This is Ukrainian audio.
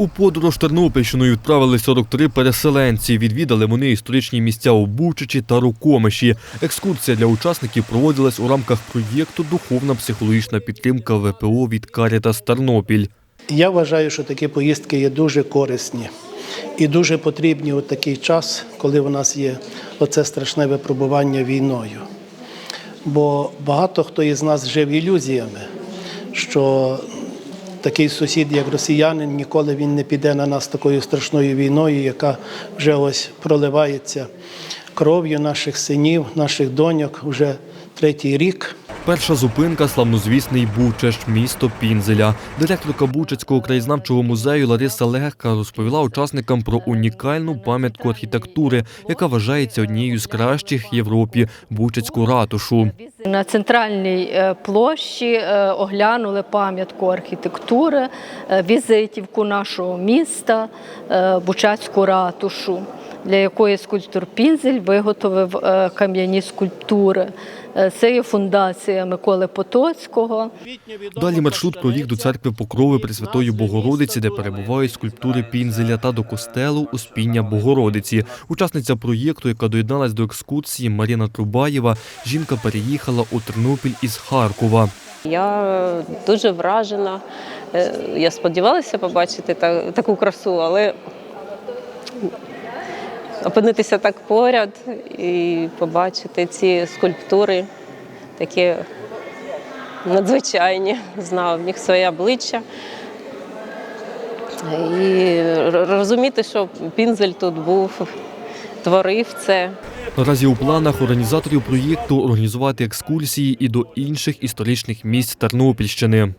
У подорож Тернопільщиною відправили 43 переселенці. Відвідали вони історичні місця у Бучичі та Рукомиші. Екскурсія для учасників проводилась у рамках проєкту Духовна психологічна підтримка ВПО від Карітас Тернопіль. Я вважаю, що такі поїздки є дуже корисні і дуже потрібні у такий час, коли у нас є оце страшне випробування війною. Бо багато хто із нас жив ілюзіями, що такий сусід, як росіянин, ніколи він не піде на нас такою страшною війною, яка вже ось проливається кров'ю наших синів, наших доньок вже третій рік. Перша зупинка славнозвісний Бучач, місто Пінзеля. Директорка Бучацького краєзнавчого музею Лариса Легка розповіла учасникам про унікальну пам'ятку архітектури, яка вважається однією з кращих в Європі Бучацьку ратушу. На центральній е, площі е, оглянули пам'ятку архітектури, е, візитівку нашого міста, Бучацьку ратушу, для якої скульптор Пінзель виготовив е, кам'яні скульптури. Е, Це є фундація Миколи Потоцького. Далі маршрут проліг до церкви Покрови Пресвятої Богородиці, де перебувають скульптури Пінзеля, та до костелу Успіння Богородиці. Учасниця проєкту, яка доєдналась до екскурсії, Маріна Трубаєва, жінка переїхала у Тернопіль із Харкова. Я е, дуже вражена. Я сподівалася побачити та- таку красу, але опинитися так поряд і побачити ці скульптури такі надзвичайні, знав в них своє обличчя. І розуміти, що Пінзель тут був, творив це. Наразі у планах організаторів проєкту організувати екскурсії і до інших історичних місць Тернопільщини.